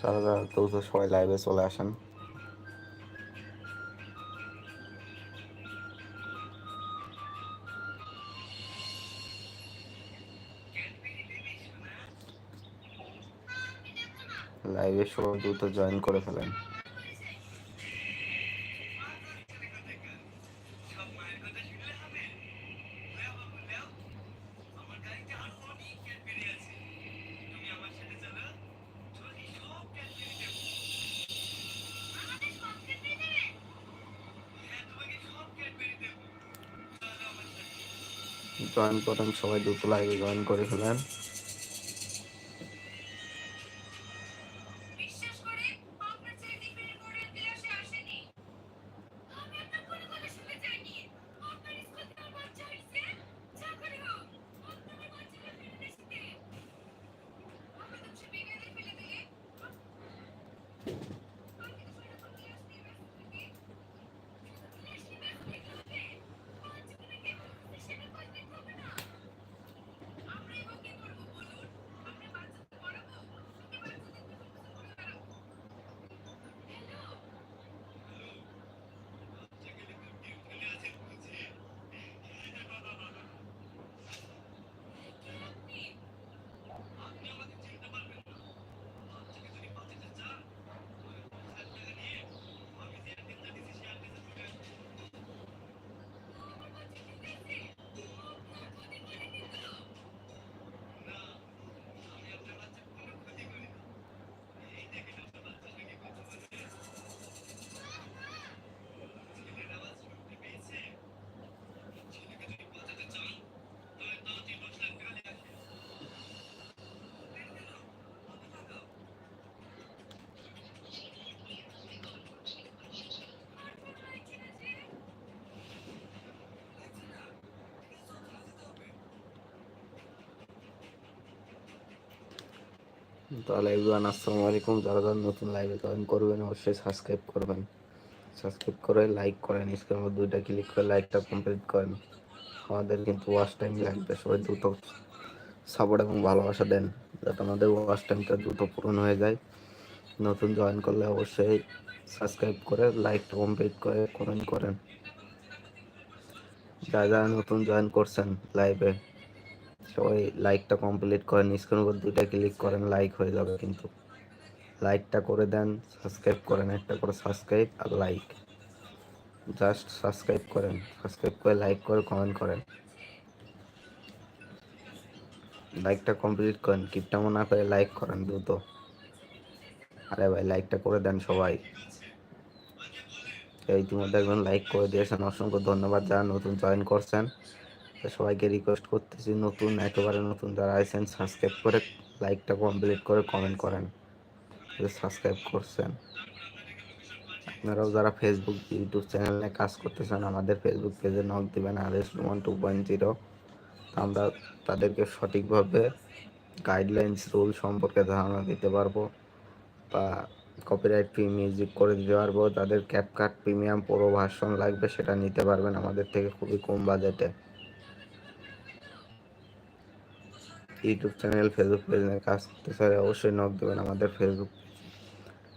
যারা যারা সবাই লাইভে চলে আসেন। লাইভে সবাই দ্রুত জয়েন করে ফেলেন। জয়েন করেন সবাই দ্রুত লাইভে জয়েন করে ফেলেন বিশ্বাস করে আপনার ছেলে ডিগ্রি করে ক্লাসে আসেনি আমি আপনার কোনো কথা শুনতে চাইনি আপনার স্কুল থেকে বাচ্চা হয়েছে যা করে হোক আপনার বাচ্চাকে ফিরে এসেছে আপনি তো সে বেকারে ফেলে দিলে আমরা এবার কি করব বলুন আমরা বাচ্চাকে পড়াবো নাকি বাচ্চাদের ঘুরে বেড়াবো হ্যালো কে আপনি আমার বাচ্চা কি হয়েছে আপনার ক্ষতি করেনি তো তাহলে এভরিওয়ান আসসালামু আলাইকুম। যারা যারা নতুন লাইভে জয়েন করবেন, অবশ্যই সাবস্ক্রাইব করবেন। সাবস্ক্রাইব করে লাইক করেন স্ক্রিনের মধ্যে দুইটা ক্লিক করে লাইকটা কমপ্লিট করেন। আমাদের কিন্তু ওয়াচ টাইম লাগবে, সবাই দ্রুত সাপোর্ট এবং ভালোবাসা দেন, যাতে আমাদের ওয়াচ টাইমটা দ্রুত পূরণ হয়ে যায়। নতুন জয়েন করলে অবশ্যই সাবস্ক্রাইব করে লাইকটা কমপ্লিট করে কমেন্ট করেন। যারা যারা নতুন জয়েন করছেন লাইভে সবাই লাইকটা কমপ্লিট করেন স্ক্রিনের উপর দুইটা ক্লিক করেন লাইক হয়ে যাবে কিন্তু। লাইকটা করে দেন সাবস্ক্রাইব করেন, একটা করে সাবস্ক্রাইব আর লাইক জাস্ট সাবস্ক্রাইব করেন সাবস্ক্রাইব করে লাইক করে কমেন্ট করেন। লাইকটা কমপ্লিট করেন কিপটা মনে করে লাইক করেন দ্রুত। আরে ভাই লাইকটা করে দেন সবাই। ইতিমধ্যে একজন লাইক করে দিয়েছেন। অসংখ্য ধন্যবাদ যারা নতুন জয়েন করছেন। সবাইকে রিকোয়েস্ট করতেছি নতুন, একেবারে নতুন যারা আছেন সাবস্ক্রাইব করে লাইকটা কমপ্লিট করে কমেন্ট করেন। সাবস্ক্রাইব করছেন। আপনারাও যারা ফেসবুক ইউটিউব চ্যানেলে কাজ করতেছেন, আমাদের ফেসবুক পেজে নক দিবেন আদেশ ওয়ান টু পয়েন্ট জিরো আমরা তাদেরকে সঠিকভাবে গাইডলাইন্স রুল সম্পর্কে ধারণা দিতে পারব বা কপিরাইট ফ্রি মিউজিক করে দিতে পারব। তাদের ক্যাপকাট প্রিমিয়াম প্রো ভার্সন লাগবে, সেটা নিতে পারবেন আমাদের থেকে খুবই কম বাজেটে ইউটিউব চ্যানেল ফেসবুক পেজ নিয়ে কাজ করতে চাই অবশ্যই নক দেবেন আমাদের ফেসবুক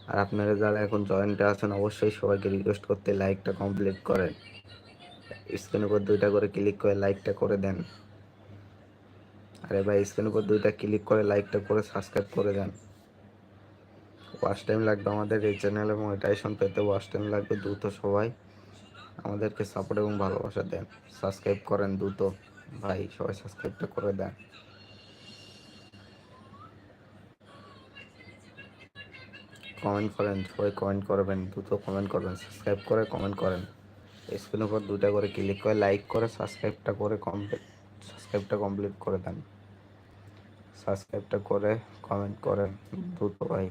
আর আপনারা যারা এখন জয়েন্টে আছেন, অবশ্যই সবাইকে রিকোয়েস্ট করতে লাইকটা কমপ্লিট করেন। স্ক্রিনের উপর দুইটা করে ক্লিক করে লাইকটা করে দেন। আরে ভাই স্ক্রিনের উপর দুইটা ক্লিক করে লাইকটা করে সাবস্ক্রাইব করে দেন। ওয়াচ টাইম লাগবে আমাদের এই চ্যানেলে মনিটাইজেশন পেতে ওয়াচ টাইম লাগবে দ্রুত সবাই। আমাদেরকে সাপোর্ট এবং ভালোবাসা দেন। সাবস্ক্রাইব করেন দ্রুত। ভাই, সবাই সাবস্ক্রাইবটা করে দেন। কমেন্ট করেন, সবাই কমেন্ট করবেন, দ্রুত কমেন্ট করবেন সাবস্ক্রাইব করে কমেন্ট করেন। স্ক্রিনের উপর দুটা করে ক্লিক করে লাইক করে সাবস্ক্রাইবটা করে কমপ্লিট সাবস্ক্রাইবটা কমপ্লিট করে দেন। সাবস্ক্রাইবটা করে কমেন্ট করেন, দ্রুত ভাই।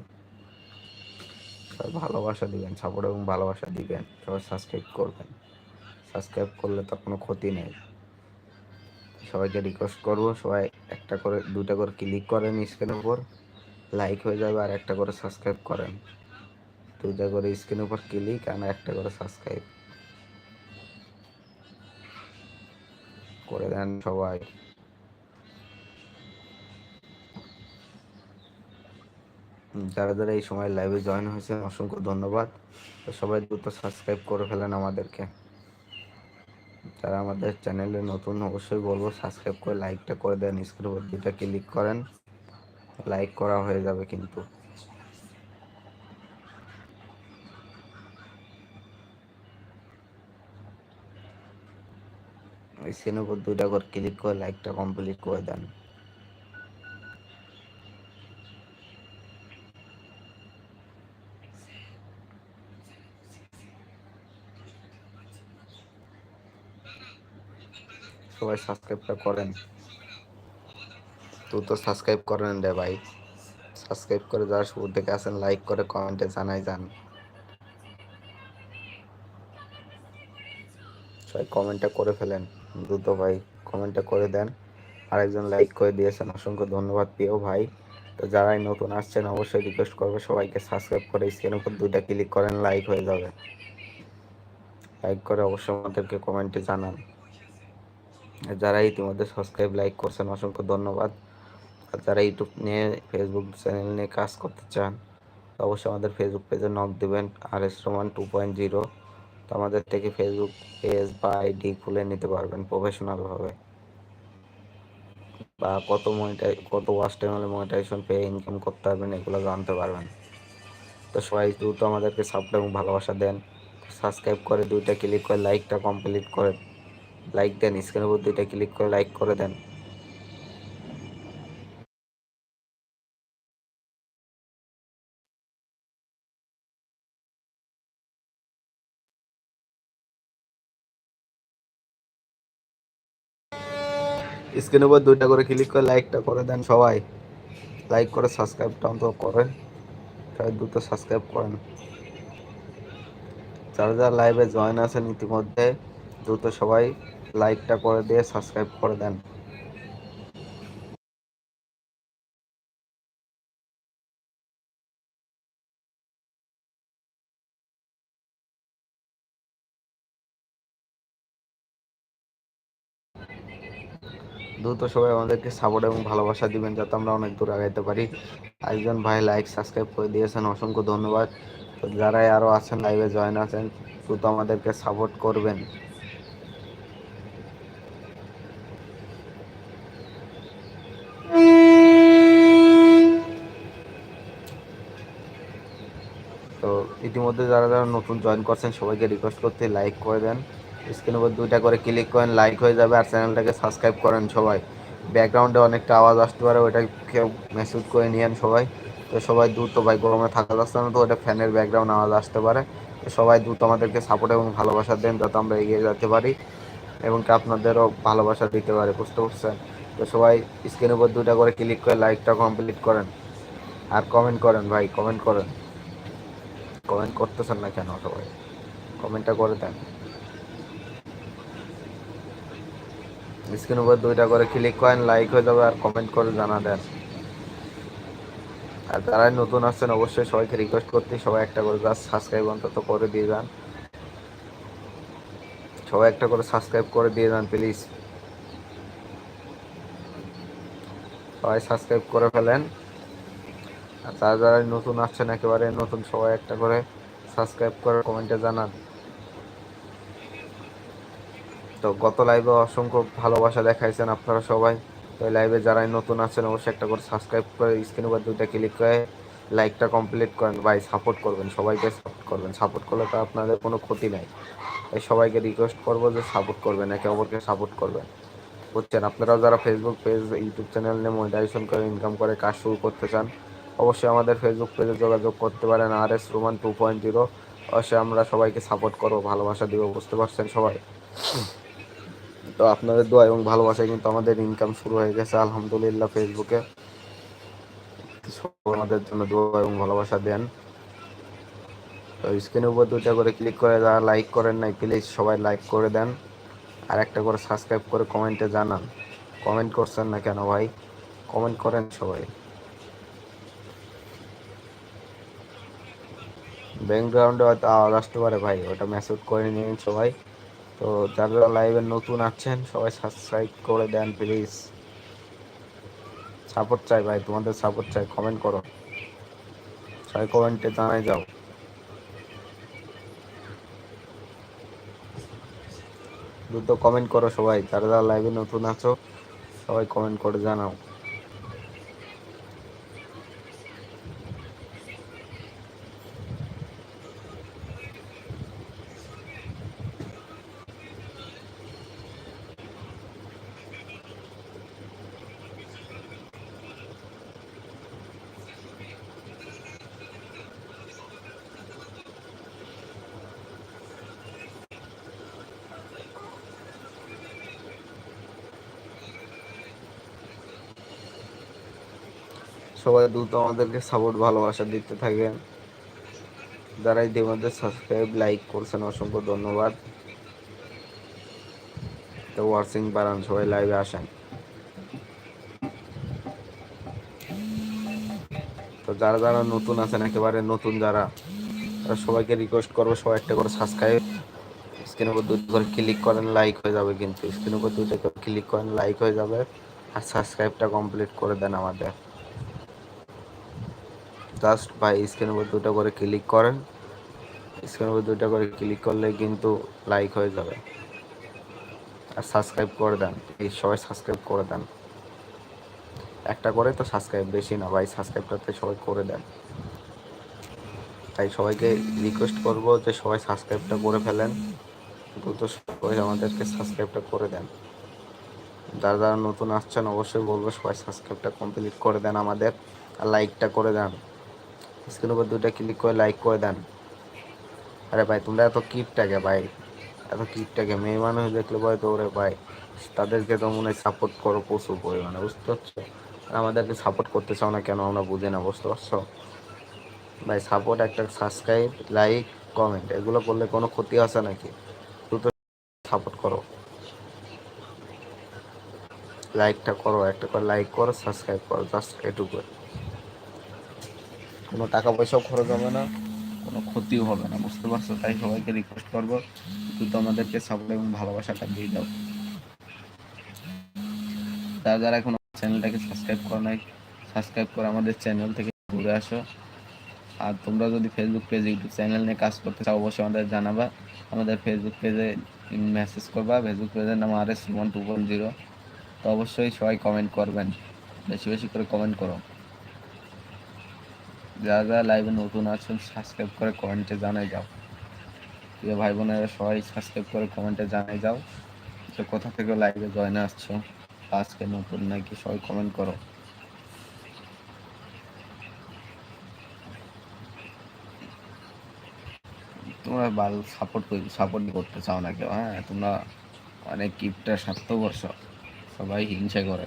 ভালোবাসা দিবেন সাপোর্ট এবং ভালোবাসা দিবেন, সবাই সাবস্ক্রাইব করবেন। সাবস্ক্রাইব করলে তো কোনো ক্ষতি নেই। সবাইকে রিকোয়েস্ট করব, সবাই একটা করে দুটা করে ক্লিক করেন স্ক্রিনের উপর। লাইক হয়ে যাবে আর একটা করে সাবস্ক্রাইব করেন। দুইটা করে স্ক্রিনের উপর ক্লিক আর একটা করে সাবস্ক্রাইব করে দেন সবাই। যারা যারা এই সময় লাইভে জয়েন হয়েছেন, অসংখ্য ধন্যবাদ। সবাই দ্রুত সাবস্ক্রাইব করে ফেলেন আমাদেরকে। যারা আমাদের চ্যানেলে নতুন, অবশ্যই বলব সাবস্ক্রাইব করে লাইকটা করে দেন স্ক্রিন উপর দুইটা ক্লিক করেন। লাইক করা হয়ে যাবে কিন্তু। স্ক্রিনের উপর দুইটা করে ক্লিক করে লাইকটা কমপ্লিট করে দেন। সবাই সাবস্ক্রাইবটা করেন। তুই তো সাবস্ক্রাইব করেন রে ভাই। সাবস্ক্রাইব করে যারা শুরু থেকে আসেন লাইক করে কমেন্টে জানাই যান। সবাই কমেন্টটা করে ফেলেন, দ্রুত ভাই। কমেন্টটা করে দেন। আরেকজন লাইক করে দিয়েছেন, অসংখ্য ধন্যবাদ প্রিয় ভাই। তো যারাই নতুন আসছেন, অবশ্যই রিকোয়েস্ট করব, সবাইকে সাবস্ক্রাইব করে স্ক্রিনের উপর দুইটা ক্লিক করেন লাইক হয়ে যাবে। লাইক করে অবশ্যই আমাদেরকে কমেন্টে জানান। যারা ইতিমধ্যে সাবস্ক্রাইব লাইক করছেন, অসংখ্য ধন্যবাদ। যারা ইউটিউব নিয়ে ফেসবুক চ্যানেল নিয়ে কাজ করতে চান, অবশ্যই আমাদের ফেসবুক পেজে নক দেবেন R S Roman two point zero তো আমাদের থেকে ফেসবুক পেজ বা আইডি খুলে নিতে পারবেন প্রফেশনালভাবে বা কত মনিটাই কত ওয়াচ টাইম হলে মনিটাইজেশন পেয়ে ইনকাম করতে পারবেন এগুলো জানতে পারবেন। তো সবাই দ্রুত আমাদেরকে সাপোর্ট এবং ভালোবাসা দেন। সাবস্ক্রাইব করে দুইটা ক্লিক করে লাইকটা কমপ্লিট করে লাইক দেন স্ক্রিনের উপর দুইটা ক্লিক করে লাইক করে দেন। স্ক্রিনের উপর দুইটা করে ক্লিক করে লাইকটা করে দেন সবাই। লাইক করে সাবস্ক্রাইবটা অন্তত করেন সবাই দ্রুত সাবস্ক্রাইব করেন। যারা যারা লাইভে জয়েন আছেন ইতিমধ্যে, দ্রুত সবাই লাইকটা করে দিয়ে সাবস্ক্রাইব করে দেন। দ্রুত সবাই আমাদেরকে সাপোর্ট এবং ভালোবাসা দিবেন যাতে আমরা অনেক দূর আগাইতে পারি। একজন ভাই লাইক সাবস্ক্রাইব করে দিয়েছেন, অসংখ্য ধন্যবাদ। তো যারাই আরও আছেন লাইভে জয়েন আছেন, দ্রুত আমাদেরকে সাপোর্ট করবেন। তো ইতিমধ্যে যারা যারা নতুন জয়েন করছেন, সবাইকে রিকোয়েস্ট করতে লাইক করে দেন। স্ক্রিনের উপর দুইটা করে ক্লিক করেন লাইক হয়ে যাবে আর চ্যানেলটাকে সাবস্ক্রাইব করেন সবাই। ব্যাকগ্রাউন্ডে অনেকটা আওয়াজ আসতে পারে, ওইটা কেউ মেসেজ করে নিয়েন সবাই। তো সবাই দ্রুত ভাই গরমে থাকা যাচ্ছে না তো ওটা ফ্যানের ব্যাকগ্রাউন্ড আওয়াজ আসতে পারে। তো সবাই দ্রুত আমাদেরকে সাপোর্ট এবং ভালোবাসা দেন যাতে আমরা এগিয়ে যেতে পারি এবং আপনাদেরও ভালোবাসা দিতে পারে, বুঝতে পারছেন? তো সবাই স্ক্রিনের উপর দুইটা করে ক্লিক করে লাইকটা কমপ্লিট করেন। আর কমেন্ট করেন ভাই কমেন্ট করেন। কমেন্ট করতেছেন না কেন সবাই? কমেন্টটা করে দেন। স্ক্রিন উপর দুইটা করে ক্লিক করেন লাইক হয়ে যাবে আর কমেন্ট করে জানা দেন আর যারা নতুন আসছেন, অবশ্যই সবাইকে রিকোয়েস্ট করতে সবাই একটা করে জাস্ট সাবস্ক্রাইব অন্তত করে দিয়ে যান। সবাই একটা করে সাবস্ক্রাইব করে দিয়ে যান প্লিজ সবাই সাবস্ক্রাইব করে ফেলেন। আর যারা যারা নতুন আসছেন, একেবারে নতুন, সবাই একটা করে সাবস্ক্রাইব করে কমেন্টে জানান। তো গত লাইভে অসংখ্য ভালোবাসা দেখাইছেন আপনারা সবাই। তো লাইভে যারাই নতুন আছেন, অবশ্যই একটা করে সাবস্ক্রাইব করে স্ক্রিন উপর দুইটা ক্লিক করে লাইকটা কমপ্লিট করেন। ভাই সাপোর্ট করবেন, সবাইকে সাপোর্ট করবেন। সাপোর্ট করলে তো আপনাদের কোনো ক্ষতি নাই। তাই সবাইকে রিকোয়েস্ট করব যে সাপোর্ট করবেন, একে অপরকে সাপোর্ট করবেন। বুঝছেন? আপনারাও যারা ফেসবুক পেজ ইউটিউব চ্যানেল নিয়ে মনিটাইজেশন করে ইনকাম করে কাজ শুরু করতে চান, অবশ্যই আমাদের ফেসবুক পেজে যোগাযোগ করতে পারেন। R S Roman two point zero অবশ্যই আমরা সবাইকে সাপোর্ট করব, ভালোবাসা দিব, বুঝতে পারছেন সবাই? তো আপনাদের দোয়া এবং ভালোবাসায় কিন্তু আমাদের ইনকাম শুরু হয়ে গেছে, আলহামদুলিল্লাহ ফেসবুকে আমাদের জন্য দোয়া এবং ভালোবাসা দেন। তো স্ক্রিনের উপর দুইটা করে ক্লিক করে যারা লাইক করেন নাই প্লিজ সবাই লাইক করে দেন। আর একটা করে সাবস্ক্রাইব করে কমেন্টে জানান। কমেন্ট করছেন না কেন ভাই? কমেন্ট করেন সবাই। ব্যাকগ্রাউন্ডে হয়তো আওয়াজ আসতে পারে ভাই, ওটা মেসেজ করে নিন সবাই। তো যারা লাইভে নতুন আছেন, সবাই সাবস্ক্রাইব করে দেন প্লিজ সাপোর্ট চাই ভাই, তোমাদের সাপোর্ট চাই কমেন্ট করো। সবাই কমেন্টে জানাই যাও। দ্রুত কমেন্ট করো সবাই, যারা যারা লাইভে নতুন আছো, সবাই কমেন্ট করে জানাও। সবাই দ্রুত আমাদেরকে সাপোর্ট ভালোবাসা দিতে থাকেন যারা ইতিমধ্যে সাবস্ক্রাইব লাইক করছেন, অসংখ্য ধন্যবাদ। তো ওয়ার্সিং বাড়ান সবাই লাইভে আসেন। তো যারা যারা নতুন আছেন, একেবারে নতুন যারা, তারা সবাইকে রিকোয়েস্ট করব, সবাই একটা করে সাবস্ক্রাইব স্ক্রিন উপর দুটো করে ক্লিক করেন লাইক হয়ে যাবে কিন্তু। স্ক্রিন উপর দুটো করে ক্লিক করেন লাইক হয়ে যাবে। আর সাবস্ক্রাইবটা কমপ্লিট করে দেন আমাদের। জাস্ট ভাই স্ক্রিনের উপর দুটো করে ক্লিক করেন। স্ক্রিনের উপর দুটো করে ক্লিক করলে কিন্তু লাইক হয়ে যাবে। আর সাবস্ক্রাইব করে দেন। এই সবাই সাবস্ক্রাইব করে দেন। একটা করে তো সাবস্ক্রাইব বেশি না ভাই সাবস্ক্রাইবটাতে সবাই করে দেন। তাই সবাইকে রিকোয়েস্ট করব যে সবাই সাবস্ক্রাইবটা করে ফেলেন। দ্রুত সবাই আমাদেরকে সাবস্ক্রাইবটা করে দেন। যারা যারা নতুন আসছেন, অবশ্যই বলব সবাই সাবস্ক্রাইবটা কমপ্লিট করে দেন আমাদের। আর লাইকটা করে দেন। স্ক্রিনের উপর দুইটা ক্লিক করে লাইক করে দেন। আরে ভাই, তোমরা এত কিপটাকে ভাই, এত কিপটাকে। মেয়ে মানুষ দেখলে ভাই তো ওরে ভাই, তাদেরকে তো মনে সাপোর্ট করো প্রচুর পরিমাণে, বুঝতে পারছ? আমাদেরকে সাপোর্ট করতে চাও না কেন, আমরা বুঝি না, বুঝতে পারছ? ভাই সাপোর্ট একটা সাবস্ক্রাইব লাইক কমেন্ট এগুলো করলে কোনো ক্ষতি আছে নাকি? দ্রুত সাপোর্ট করো। লাইকটা করো, একটা করে লাইক করো সাবস্ক্রাইব করো জাস্ট এটুকু কোনো টাকা পয়সাও খরচ হবে না, কোনো ক্ষতিও হবে না, বুঝতে পারছ? তাই সবাইকে রিকোয়েস্ট করব দ্রুত আমাদেরকে সাপোর্ট এবং ভালোবাসাটা দিয়ে দাও। যারা যারা এখন চ্যানেলটাকে সাবস্ক্রাইব করো নাই সাবস্ক্রাইব করে আমাদের চ্যানেল থেকে ঘুরে আসো। আর তোমরা যদি ফেসবুক পেজ ইউটিউব চ্যানেল নিয়ে কাজ করতে চাও, অবশ্যই আমাদের জানাবা। আমাদের ফেসবুক পেজে মেসেজ করবা। ফেসবুক পেজের নাম R S one two point zero তো অবশ্যই সবাই কমেন্ট করবেন। বেশি বেশি করে কমেন্ট করো। যারা যারা লাইভে নতুন আছেন সাবস্ক্রাইব করে কমেন্টে জানাই যাও প্রিয় ভাই বোনেরা সবাই সাবস্ক্রাইব করে কমেন্টে জানাই যাও যে কোথা থেকে লাইভে জয়েন আসছো, আজকে নতুন নাকি সবাই কমেন্ট করো। তোমরা ভালো সাপোর্ট সাপোর্ট করতে চাও না কেউ হ্যাঁ? তোমরা অনেক কিপটা স্বার্থবর্ষ সবাই হিংসা করে।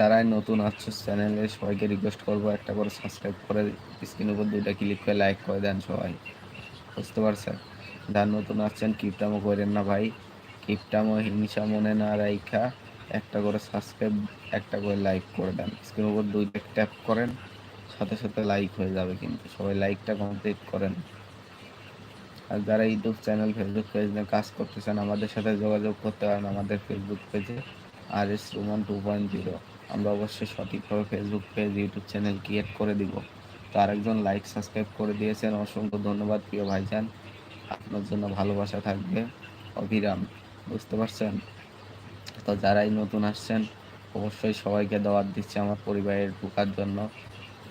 যারাই নতুন আসছো চ্যানেলে সবাইকে রিকোয়েস্ট করব একটা করে সাবস্ক্রাইব করে স্ক্রিনের উপর দুইটা ক্লিক করে লাইক করে দেন সবাই। বুঝতে পারছেন? যারা নতুন আসছেন কিপটামো করেন না ভাই। কিপটামো হিংসা মনে না রাইখা। একটা করে সাবস্ক্রাইব একটা করে লাইক করে দেন। স্ক্রিনের উপর দুইটা ট্যাপ করেন, সাথে সাথে লাইক হয়ে যাবে কিন্তু। সবাই লাইকটা কমপ্লিট করেন। আর যারা ইউটিউব চ্যানেল ফেসবুক পেজ নিয়ে কাজ করতে চান আমাদের সাথে যোগাযোগ করতে পারেন আমাদের ফেসবুক পেজে R S Roman two point zero আমরা অবশ্যই সঠিকভাবে Facebook page YouTube channel create করে দিব। তো আরেকজন লাইক সাবস্ক্রাইব করে দিয়েছেন। অসংখ্য ধন্যবাদ প্রিয় ভাইজান। আপনার জন্য ভালোবাসা থাকবে। অভিরাম, বুঝতে পারছেন? তো যারাই নতুন আসছেন, অবশ্যই সবাইকে দাওয়াত দিচ্ছে আমার পরিবারের ঢোকার জন্য।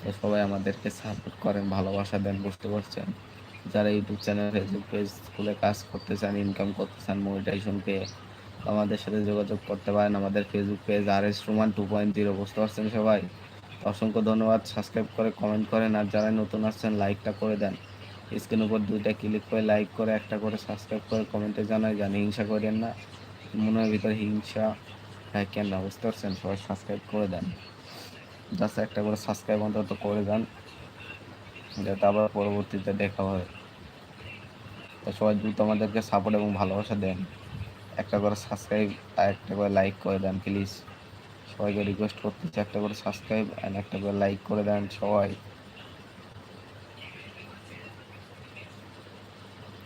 তো সবাই আমাদেরকে সাপোর্ট করেন, ভালোবাসা দেন, বুঝতে পারছেন? যারা ইউটিউব চ্যানেল ফেসবুক পেজ খুলে কাজ করতে চান ইনকাম করতে চান মনিটাইজেশন পেয়ে আমাদের সাথে যোগাযোগ করতে পারেন। আমাদের Facebook page R S Roman two point zero বুঝতে পারছেন সবাই? অসংখ্য ধন্যবাদ। সাবস্ক্রাইব করে কমেন্ট করেন। আর যারা নতুন আসছেন লাইকটা করে দেন। স্ক্রিন উপর দুইটা ক্লিক করে লাইক করে, একটা করে সাবস্ক্রাইব করে কমেন্টে জানাই। জানি হিংসা করেন না। মনের ভিতরে হিংসা কেন না, বুঝতে পারছেন? সবাই সাবস্ক্রাইব করে দেন। জাস্ট একটা করে সাবস্ক্রাইব অন্তত করে দেন। যাতে আবার পরবর্তীতে দেখা হয়। তো সবাই দ্রুত আমাদেরকে সাপোর্ট এবং ভালোবাসা দেন। একটা করে সাবস্ক্রাইব আর একটা করে লাইক করে দেন প্লিজ সবাইকে রিকোয়েস্ট করতেছি একটা করে সাবস্ক্রাইব অ্যান্ড একটা করে লাইক করে দেন সবাই।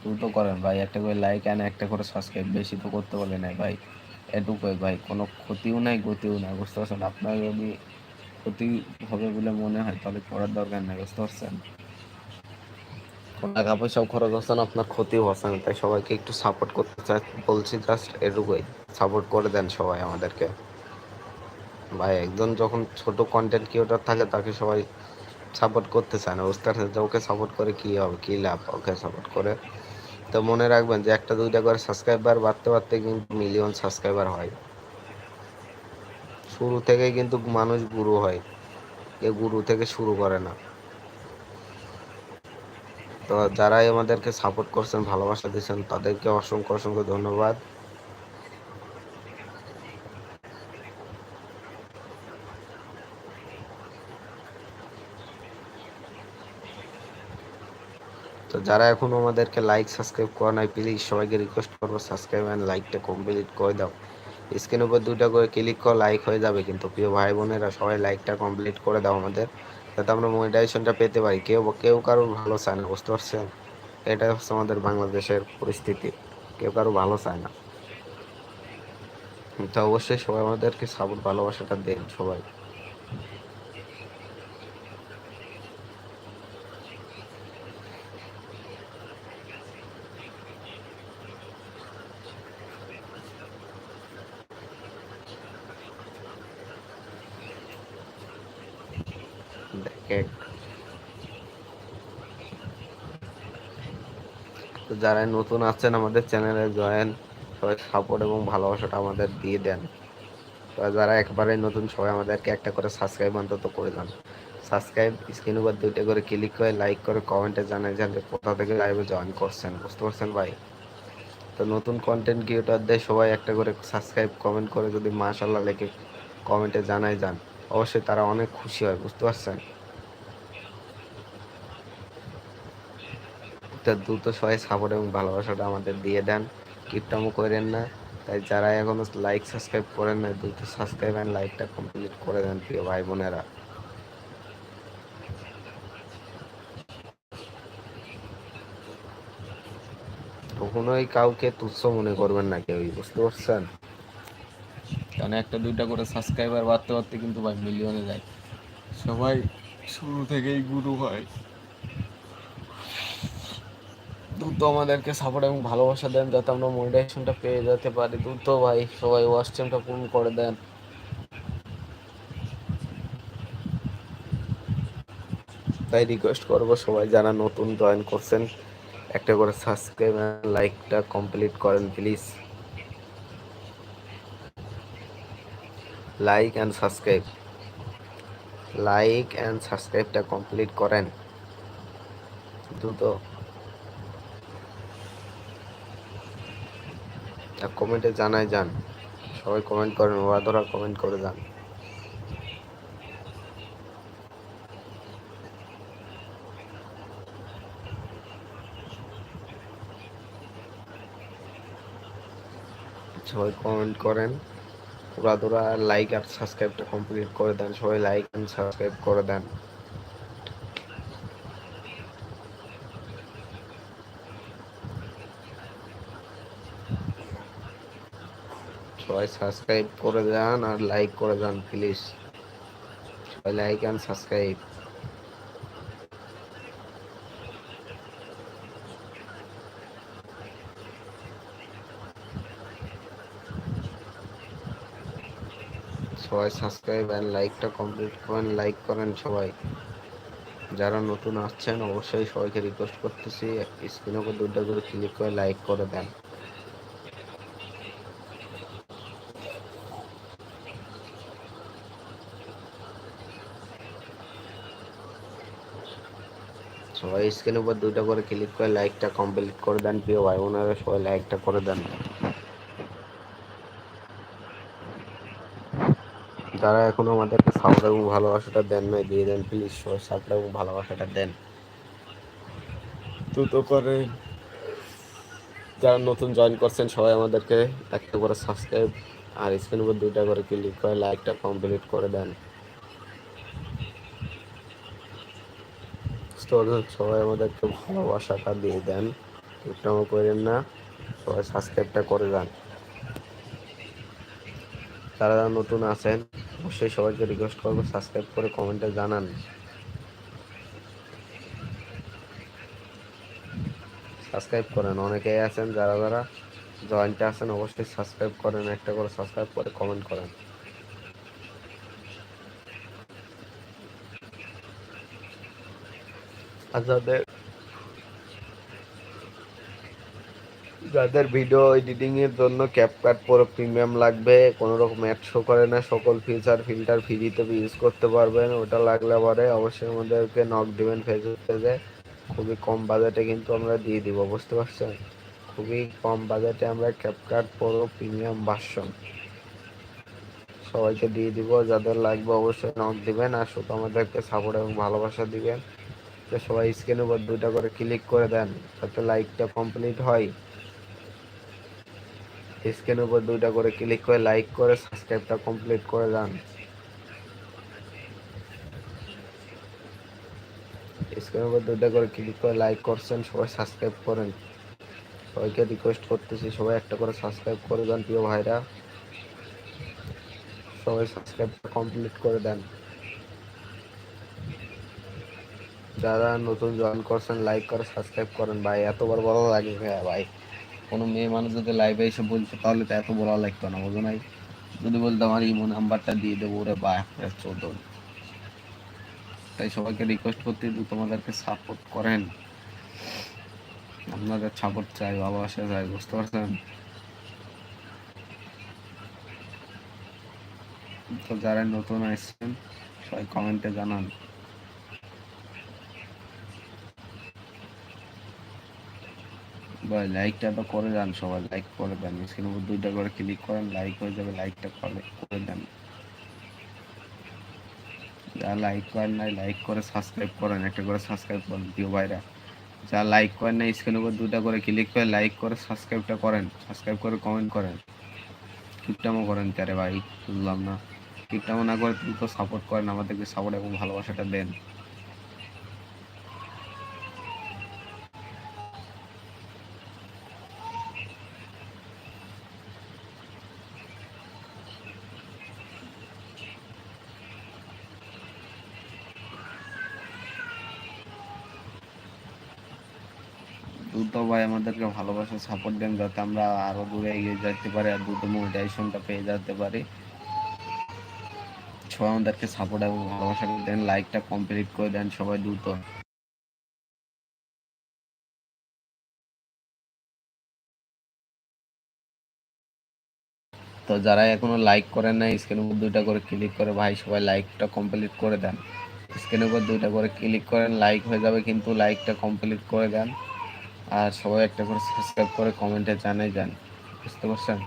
দ্রুত করেন ভাই, একটা করে লাইক অ্যান্ড একটা করে সাবস্ক্রাইব বেশি তো করতে বলে নাই ভাই। এটুকুই ভাই, কোনো ক্ষতিও নাই, গতিও নাই, বুঝতে পারছেন? আপনার যদি ক্ষতি হবে বলে মনে হয়, তাহলে করার দরকার নাই, বুঝতে পারছেন? টাকা পয়সাও খরচ হচ্ছে না, আপনার ক্ষতিও হচ্ছে না, তাই সবাইকে একটু সাপোর্ট করতে চাই। বলছি জাস্ট এটুকুই সাপোর্ট করে দেন সবাই আমাদেরকে। ভাই, একজন যখন ছোট কন্টেন্ট ক্রিয়েটর থাকে, তাকে সবাই সাপোর্ট করতে চায় না, বুঝতে পারছেন? ওকে সাপোর্ট করে কি হবে, কি লাভ? ওকে সাপোর্ট করে। তো মনে রাখবেন যে একটা, দুইটা করে সাবস্ক্রাইবার বাড়তে বাড়তে কিন্তু মিলিয়ন সাবস্ক্রাইবার হয়। শুরু থেকেই কিন্তু মানুষ গুরু হয়, কেউ গুরু থেকে শুরু করে না। তো যারাই আমাদেরকে সাপোর্ট করছেন, ভালোবাসা দিচ্ছেন, তাদেরকে অসংখ্য অসংখ্য ধন্যবাদ। তো যারা এখনও আমাদেরকে লাইক সাবস্ক্রাইব করে নাই প্লিজ সবাইকে রিকোয়েস্ট করব সাবস্ক্রাইব অ্যান্ড লাইকটা কমপ্লিট করে দাও। স্ক্রিনের উপর দুইটা করে ক্লিক করে লাইক হয়ে যাবে, কিন্তু প্রিয় ভাই বোনেরা সবাই লাইকটা কমপ্লিট করে দাও আমাদের। যাতে আমরা মনিটাইজেশনটা পেতে পারি। কেউ কেউ কারোর ভালো চায় না, বুঝতে পারছেন? এটা হচ্ছে আমাদের বাংলাদেশের পরিস্থিতি। কেউ কারও ভালো চায় না। তো অবশ্যই সবাই আমাদেরকে সাপোর্ট ভালোবাসাটা দেন সবাই দেখে তো যারা নতুন আছেন আমাদের চ্যানেলে জয়েন, সবাই সাপোর্ট এবং ভালোবাসাটা আমাদের দিয়ে দেন। যারা একবারে নতুন, সবাই আমাদেরকে একটা করে সাবস্ক্রাইব অন্তত করে দেন। সাবস্ক্রাইব স্ক্রিন উপর দুইটা করে ক্লিক করে লাইক করে কমেন্টে জানাই যান যে কোথা থেকে লাইভে জয়েন করছেন, বুঝতে পারছেন ভাই? তো নতুন কন্টেন্ট ক্রিয়েটরদের সবাই একটা করে সাবস্ক্রাইব কমেন্ট করে যদি মাশাল্লাহ লেখে কমেন্টে জানাই যান। অবশ্যই তারা অনেক খুশি হয়, বুঝতে পারছেন? তা দ্রুত সবাই সাপোর্ট এবং ভালোবাসাটা আমাদের দিয়ে দেন। কিপটামো করেন না। তাই যারা এখনও লাইক সাবস্ক্রাইব করেন না দ্রুত সাবস্ক্রাইব অ্যান্ড লাইকটা কমপ্লিট করে দেন প্রিয় ভাই বোনেরা। কখনোই কাউকে তুচ্ছ মনে করবেন না কেউই, বুঝতে পারছেন? কারণ একটা, দুইটা করে সাবস্ক্রাইবার বাড়তে বাড়তে কিন্তু ভাই মিলিয়নে যায়। সবাই শুরু থেকেই গুরু হয়। দ্রুত আমাদেরকে সাপোর্ট এবং ভালোবাসা দেন যাতে আমরা মনিটাইজেশনটা পেয়ে যেতে পারি। দ্রুত ভাই, সবাই ওয়াচ টাইমটা পূরণ করে দেন। তাই রিকোয়েস্ট করব সবাই যারা নতুন জয়েন করছেন, একটা করে সাবস্ক্রাইব লাইকটা কমপ্লিট করেন please like and subscribe like and সাবস্ক্রাইবটা কমপ্লিট করেন। দ্রুত কমেন্টে জানাই যান। সবাই কমেন্ট করেন, ওরা ধরা কমেন্ট করে যান। সবাই কমেন্ট করেন, ওরা লাইক আর সাবস্ক্রাইবটা কমপ্লিট করে দেন। সবাই লাইক এন্ড সাবস্ক্রাইব করে দেন। সবাই সাবস্ক্রাইব করে যান আর লাইক করে যান প্লিজ সবাই লাইক অ্যান্ড সাবস্ক্রাইব সবাই সাবস্ক্রাইব অ্যান্ড লাইকটা কমপ্লিট করেন লাইক করেন সবাই। যারা নতুন আসছেন, অবশ্যই সবাইকে রিকোয়েস্ট করতেছি স্ক্রিনের উপর দুটো করে ক্লিক করে লাইক করে দেন সবাই স্ক্রিনের উপর দুইটা করে ক্লিক করে লাইকটা কমপ্লিট করে দেন, প্রিয় ভাই বোনেরা, সবাই লাইকটা করে দেন। যারা এখনও আমাদেরকে সাপোর্ট এবং ভালোবাসাটা দেন নাই, দিয়ে দেন প্লিজ সবাই সাপোর্ট এবং ভালোবাসাটা দেন। দ্রুত করে যারা নতুন জয়েন করছেন, সবাই আমাদেরকে একটা করে সাবস্ক্রাইব আর স্ক্রিনের উপর দুইটা করে ক্লিক করে লাইকটা কমপ্লিট করে দেন। তো সবাই আমাদেরকে ভালোবাসাটা দিয়ে দেন। কিপটামো করেন না, সবাই সাবস্ক্রাইবটা করে যান যারা যারা নতুন আছেন, অবশ্যই সবাইকে রিকোয়েস্ট করব সাবস্ক্রাইব করে কমেন্টে জানান। সাবস্ক্রাইব করেন অনেকেই আছেন, যারা যারা জয়েন্টে আছেন, অবশ্যই সাবস্ক্রাইব করেন, একটা করে সাবস্ক্রাইব করে কমেন্ট করেন। যাদের যাদের ভিডিও এডিটিং এর জন্য ক্যাপকাট পুরো প্রিমিয়াম লাগবে, কোনো রকম অ্যাড শো করে না, সকল ফিচার ফিল্টার ফ্রিতে ইউজ করতে পারবেন। ওটা লাগলে পরে অবশ্যই আমাদেরকে নক দিবেন ফেসবুক পেজে খুবই কম বাজেটে কিন্তু আমরা দিয়ে দিব, বুঝতে পারছেন? খুবই কম বাজেটে আমরা ক্যাপকাট পুরো প্রিমিয়াম ভার্সন সবাইকে দিয়ে দিব। যাদের লাগবে অবশ্যই নক দিবেন আর শুধু আমাদেরকে সাপোর্ট এবং ভালোবাসা দিবেন। তো সবাই স্ক্রিন উপর দুটা করে ক্লিক করে দেন যাতে লাইকটা কমপ্লিট হয়। স্ক্রিনের উপর দুইটা করে ক্লিক করে লাইক করে সাবস্ক্রাইবটা কমপ্লিট করে দেন। স্ক্রিনের উপর দুইটা করে ক্লিক করে লাইক করছেন, সবাই সাবস্ক্রাইব করেন। সবাইকে রিকোয়েস্ট করতেছি, সবাই একটা করে সাবস্ক্রাইব করে দেন, প্রিয় ভাইরা। সবাই সাবস্ক্রাইবটা কমপ্লিট করে দেন। যারা নতুন জয়েন করছেন লাইক করে সাবস্ক্রাইব করেন, ভাই। এতবার ভালো লাগে ভাইয়া, ভাই। কোনো মেয়ে মানুষ যদি লাইভে এসে বলছে, তাহলে তো এত বড় লাগতো না, বুঝো নাই? যদি বলতো, আমার ইমো নাম্বারটা দিয়ে দেবো, ওরে বা চোদ্দ তাই সবাইকে রিকোয়েস্ট করতে তোমাদেরকে সাপোর্ট করেন। আপনাদের সাপোর্ট চাই ভালোবাসা চাই বুঝতে পারছেন? তো যারা নতুন আসছেন, সবাই কমেন্টে জানান। ভাই লাইকটা তো করে দেন সবাই লাইক করে দেন। স্ক্রিনের উপর দুইটা করে ক্লিক করেন লাইক হয়ে যাবে লাইকটা করে করে দেন। যারা লাইক করেন নাই লাইক করে সাবস্ক্রাইব করেন, একটা করে সাবস্ক্রাইব করেন, প্রিয় ভাইরা। যারা লাইক করেন নাই স্ক্রিনের উপর দুইটা করে ক্লিক করে লাইক করে সাবস্ক্রাইবটা করেন। সাবস্ক্রাইব করে কমেন্ট করেন। কিপটামো করেন তারে ভাই বুঝলাম না। কিপটামো না করে তুমি তো সাপোর্ট করেন আমাদেরকে সাপোর্ট এবং ভালোবাসাটা দেন। দ্রুত ভাই আমাদেরকে ভালোবাসা সাপোর্ট দেন যাতে আমরা আরও দূরে এগিয়ে যেতে পারি আর দ্রুত মোটিভেশনটা পেয়ে যেতে পারি। সবাই আমাদেরকে সাপোর্ট এবং ভালোবাসা দেন লাইকটা কমপ্লিট করে দেন সবাই দ্রুত। তো যারা এখনও লাইক করেন না স্ক্রিনের উপর দুইটা করে ক্লিক করে ভাই সবাই লাইকটা কমপ্লিট করে দেন। স্ক্রিনের উপর দুইটা করে ক্লিক করেন লাইক হয়ে যাবে কিন্তু লাইকটা কমপ্লিট করে দেন। আর সবাই একটা করে সাবস্ক্রাইব করে কমেন্টে জানাই যান, বুঝতে পারছেন?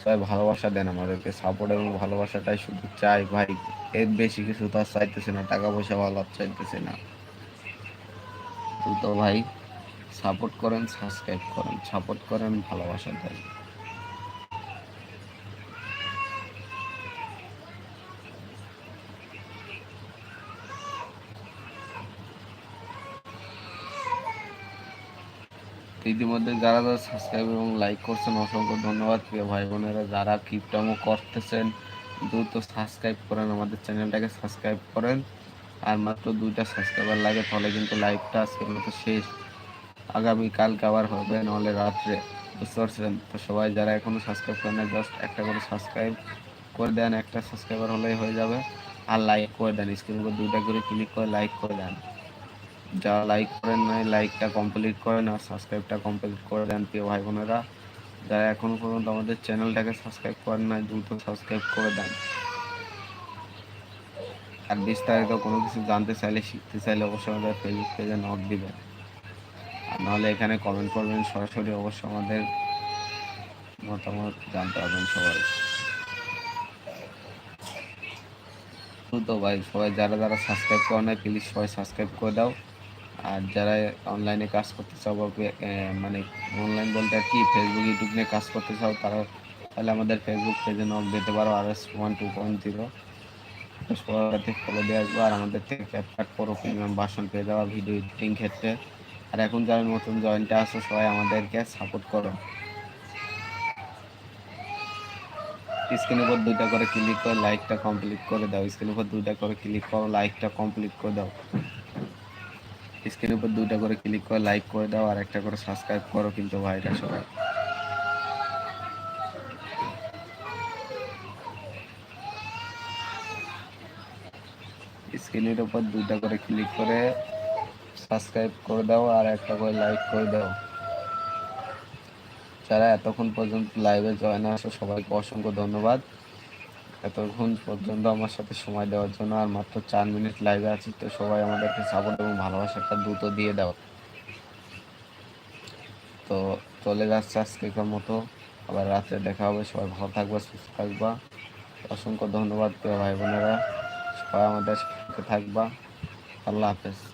সবাই ভালোবাসা দেন আমাদেরকে সাপোর্ট এবং ভালোবাসাটাই শুধু চাই। ভাই, এর বেশি কিছু তো আর চাইতেছে না, টাকা পয়সা ভালো চাইতেছে না। তো ভাই সাপোর্ট করেন সাবস্ক্রাইব করেন সাপোর্ট করেন, ভালোবাসা দেন। ইতিমধ্যে যারা যারা সাবস্ক্রাইব এবং লাইক করছেন, অসংখ্য ধন্যবাদ। প্রিয় ভাই বোনেরা যারা কিপটামো করতেছেন, দ্রুত সাবস্ক্রাইব করেন, আমাদের চ্যানেলটাকে সাবস্ক্রাইব করেন। আর মাত্র দুইটা সাবস্ক্রাইবার লাগে, তাহলে কিন্তু লাইভটা আজকের মতো শেষ। আগামীকালকে আবার হবে, নাহলে রাত্রে। বুঝতে পারছেন? তো সবাই যারা এখনও সাবস্ক্রাইব করেন না জাস্ট একটা করে সাবস্ক্রাইব করে দেন। একটা সাবস্ক্রাইবার হলেই হয়ে যাবে। আর লাইক করে দেন স্ক্রিন উপর দুইটা করে ক্লিক করে লাইক করে দেন। যারা লাইক করেন নাই লাইকটা কমপ্লিট করেন আর সাবস্ক্রাইবটা কমপ্লিট করে দেন প্রিয় ভাই বোনেরা যারা এখনও পর্যন্ত আমাদের চ্যানেলটাকে সাবস্ক্রাইব করেন নাই, দ্রুত সাবস্ক্রাইব করে দেন। আর বিস্তারিত কোনো কিছু জানতে চাইলে, শিখতে চাইলে অবশ্যই আমাদের ফেসবুক পেজে নক দিবেন। আর নাহলে এখানে কমেন্ট করবেন, সরাসরি অবশ্যই আমাদের মতামত জানতে পারবেন সবাই। তো ভাই, সবাই যারা যারা সাবস্ক্রাইব করে নাই প্লিজ সবাই সাবস্ক্রাইব করে দাও। আর যারা অনলাইনে কাজ করতে চাও বা মানে অনলাইন বলতে আর কি ফেসবুক ইউটিউব নিয়ে কাজ করতে চাও, তারা তাহলে আমাদের ফেসবুক পেজে নক দিতে পারো R S one two point zero সবাই ফলো দিয়ে আসব, আর আমাদের থেকে ক্যাপকাট পুরো প্রিমিয়াম ভাষণ পেয়ে যাওয়া ভিডিও এডিটিং ক্ষেত্রে। আর এখন যারা নতুন জয়েন্টে আসো সবাই আমাদেরকে সাপোর্ট করো। স্ক্রিনের উপর দুইটা করে ক্লিক করে লাইকটা কমপ্লিট করে দাও। স্ক্রিনের উপর দুইটা করে ক্লিক করো লাইকটা কমপ্লিট করে দাও। স্ক্রিনের উপর দুইটা করে ক্লিক করে লাইক করে দাও আর একটা করে সাবস্ক্রাইব করো কিন্তু ভাইরা সবাই। স্ক্রিনের উপর দুইটা করে ক্লিক করে সাবস্ক্রাইব করে দাও আর একটা করে লাইক করে দাও। যারা এতক্ষণ পর্যন্ত লাইভে জয়েন আসো সবাইকে অসংখ্য ধন্যবাদ। এতক্ষণ পর্যন্ত আমার সাথে সময় দেওয়ার জন্য আর মাত্র চার মিনিট লাইভে আছি, তো সবাই আমাদেরকে সাপোর্ট এবং ভালোবাসাটা দ্রুত দিয়ে দাও। তো চলে যাচ্ছে আজকেকার মতো। আবার রাত্রে দেখা হবে। সবাই ভালো থাকবা, সুস্থ থাকবা। অসংখ্য ধন্যবাদ প্রিয় ভাই বোনেরা। সবাই আমাদের থাকবা। আল্লাহ হাফেজ।